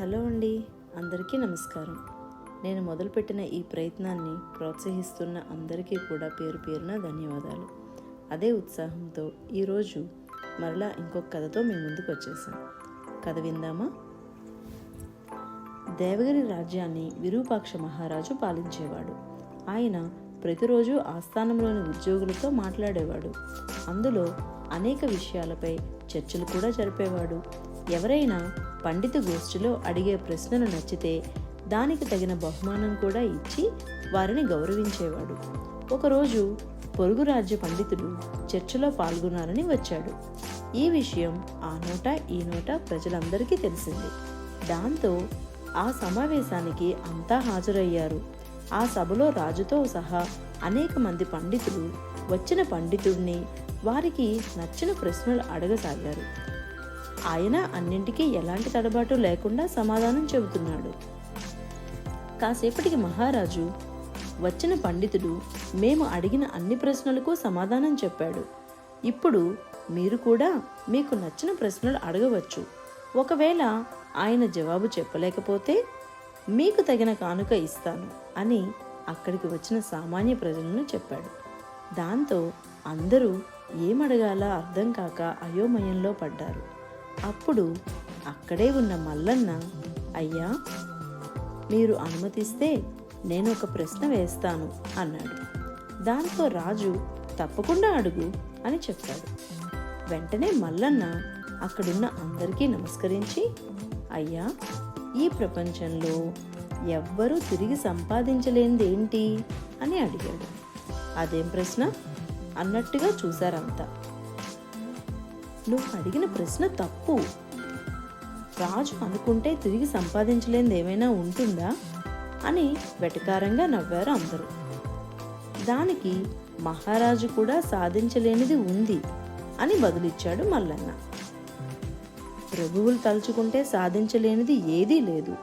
Hello అండి అందరికీ నమస్కారం. నేను మొదలుపెట్టిన ఈ ప్రయత్నాన్ని ప్రోత్సహిస్తున్న అందరికీ కూడా పేరు పేరున ధన్యవాదాలు. అదే ఉత్సాహంతో ఈరోజు మరలా ఇంకొక కథతో మీ ముందుకు వచ్చేసాం. కథ విందామా? దేవగిరి రాజ్యాన్ని విరూపాక్ష మహారాజు పాలించేవాడు. ఆయన ప్రతిరోజు ఆస్థానంలోని ఉద్యోగులతో మాట్లాడేవాడు. అందులో అనేక విషయాలపై చర్చలు కూడా జరిపేవాడు. ఎవరైనా పండిత గోష్ఠిలో అడిగే ప్రశ్నలు నచ్చితే దానికి తగిన బహుమానం కూడా ఇచ్చి వారిని గౌరవించేవాడు. ఒకరోజు పొరుగు రాజ్య పండితుడు చర్చలో పాల్గొన్నారని వచ్చాడు. ఈ విషయం ఆ నోట ఈ నోట ప్రజలందరికీ తెలిసింది. దాంతో ఆ సమావేశానికి అంతా హాజరయ్యారు. ఆ సభలో రాజుతో సహా అనేక మంది పండితులు వచ్చిన పండితుడిని వారికి నచ్చిన ప్రశ్నలు అడగసాగారు. ఆయన అన్నింటికీ ఎలాంటి తడబాటు లేకుండా సమాధానం చెబుతున్నాడు. కాసేపటికి మహారాజు వచ్చిన పండితుడు మేము అడిగిన అన్ని ప్రశ్నలకు సమాధానం చెప్పాడు. ఇప్పుడు మీరు కూడా మీకు నచ్చిన ప్రశ్నలు అడగవచ్చు. ఒకవేళ ఆయన జవాబు చెప్పలేకపోతే మీకు తగిన కానుక ఇస్తాను అని అక్కడికి వచ్చిన సామాన్య ప్రజలను చెప్పాడు. దాంతో అందరూ ఏమడగాల అర్థం కాక అయోమయంలో పడ్డారు. అప్పుడు అక్కడే ఉన్న మల్లన్న అయ్యా మీరు అనుమతిస్తే నేను ఒక ప్రశ్న వేస్తాను అన్నాడు. దాంతో రాజు తప్పకుండా అడుగు అని చెప్పాడు. వెంటనే మల్లన్న అక్కడున్న అందరికీ నమస్కరించి అయ్యా ఈ ప్రపంచంలో ఎవ్వరూ తిరిగి సంపాదించలేనిది ఏంటి అని అడిగాడు. అదేం ప్రశ్న? అన్నట్టుగా చూశారంతా. నువ్వు అడిగిన ప్రశ్న తప్పు. రాజు అనుకుంటే తిరిగి సంపాదించలేనిది ఏమైనా ఉంటుందా? అని వెటకారంగా నవ్వారు అందరూ. దానికి మహారాజు కూడా సాధించలేనిది ఉంది అని బదులిచ్చాడు మల్లన్న. ప్రభువులు తలుచుకుంటే సాధించలేనిది ఏదీ లేదు.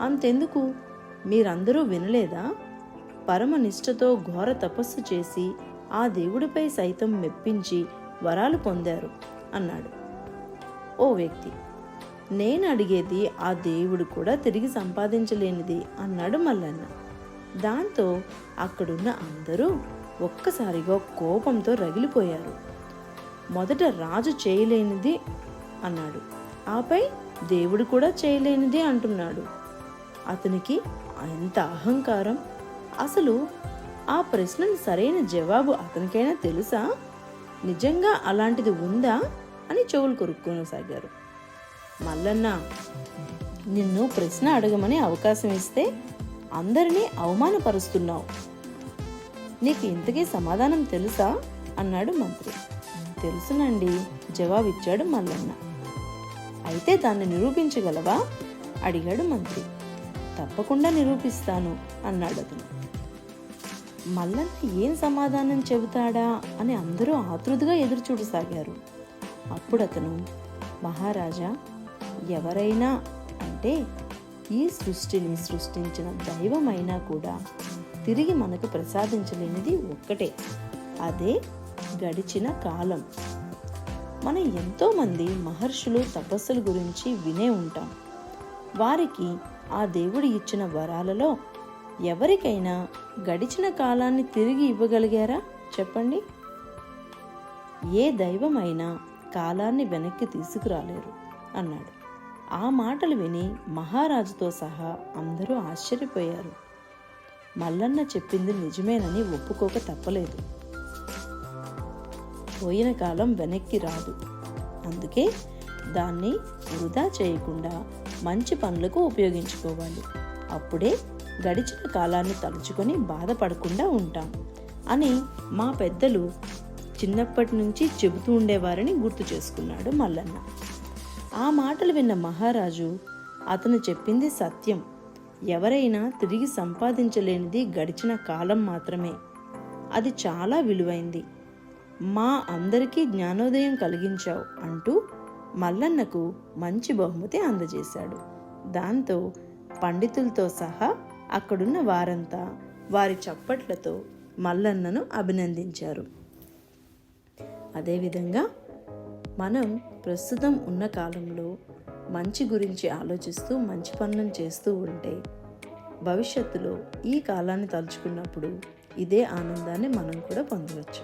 అంతెందుకు? మీరందరూ వినలేదా? పరమ నిష్ఠతో ఘోర తపస్సు చేసి ఆ దేవుడిపై సైతం మెప్పించి వరాలు పొందారు. అన్నాడు. ఓ వ్యక్తి నేను అడిగేది ఆ దేవుడు కూడా తిరిగి సంపాదించలేనిది అన్నాడు మల్లన్న. దాంతో అక్కడున్న అందరూ ఒక్కసారిగా కోపంతో రగిలిపోయారు. మొదట రాజు చేయలేనిది అన్నాడు. ఆపై దేవుడు కూడా చేయలేనిది అంటున్నాడు. అతనికి ఎంత అహంకారం! అసలు ఆ ప్రశ్నను సరైన జవాబు అతనికైనా తెలుసా? నిజంగా అలాంటిది ఉందా? అని చెవులు కొరుక్కోసాగారు మల్లన్న నిన్ను ప్రశ్న అడగమని అవకాశం ఇస్తే అందరినీ అవమానపరుస్తున్నావు. నీకు ఇంతకీ సమాధానం తెలుసా? అన్నాడు మంత్రి. తెలుసునండి జవాబిచ్చాడు మల్లన్న. అయితే దాన్ని నిరూపించగలవా? అడిగాడు మంత్రి. తప్పకుండా నిరూపిస్తాను అన్నాడు అతను. మల్లన్న ఏం సమాధానం చెబుతాడా అని అందరూ ఆతృతగా ఎదురుచూడసాగారు. అప్పుడు అతను మహారాజా ఎవరైనా అంటే ఈ సృష్టిని సృష్టించిన దైవమైనా కూడా తిరిగి మనకు ప్రసాదించలేనిది ఒక్కటే. అదే గడిచిన కాలం. మనం ఎంతోమంది మహర్షులు తపస్సుల గురించి వినే ఉంటాం. వారికి ఆ దేవుడు ఇచ్చిన వరాలలో ఎవరికైనా గడిచిన కాలాన్ని తిరిగి ఇవ్వగలిగారా? చెప్పండి. ఏ దైవమైనా కాలాన్ని వెనక్కి తీసుకురాలేరు అన్నాడు. ఆ మాటలు విని మహారాజుతో సహా అందరూ ఆశ్చర్యపోయారు. మల్లన్న చెప్పింది నిజమేనని ఒప్పుకోక తప్పలేదు. పోయిన కాలం వెనక్కి రాదు. అందుకే దాన్ని వృధా చేయకుండా మంచి పనులకు ఉపయోగించుకోవాలి. అప్పుడే గడిచిన కాలాన్ని తలుచుకొని బాధపడకుండా ఉంటాం అని మా పెద్దలు చిన్నప్పటి నుంచి చెబుతూ ఉండేవారని గుర్తు చేసుకున్నాడు మల్లన్న. ఆ మాటలు విన్న మహారాజు అతను చెప్పింది సత్యం. ఎవరైనా తిరిగి సంపాదించలేనిది గడిచిన కాలం మాత్రమే. అది చాలా విలువైంది. మా అందరికీ జ్ఞానోదయం కలిగించావు అంటూ మల్లన్నకు మంచి బహుమతి అందజేశాడు. దాంతో పండితులతో సహా అక్కడున్న వారంతా వారి చప్పట్లతో మల్లన్నను అభినందించారు. అదేవిధంగా మనం ప్రస్తుతం ఉన్న కాలంలో మంచి గురించి ఆలోచిస్తూ మంచి పనులను చేస్తూ ఉంటే భవిష్యత్తులో ఈ కాలాన్ని తలుచుకున్నప్పుడు ఇదే ఆనందాన్ని మనం కూడా పొందవచ్చు.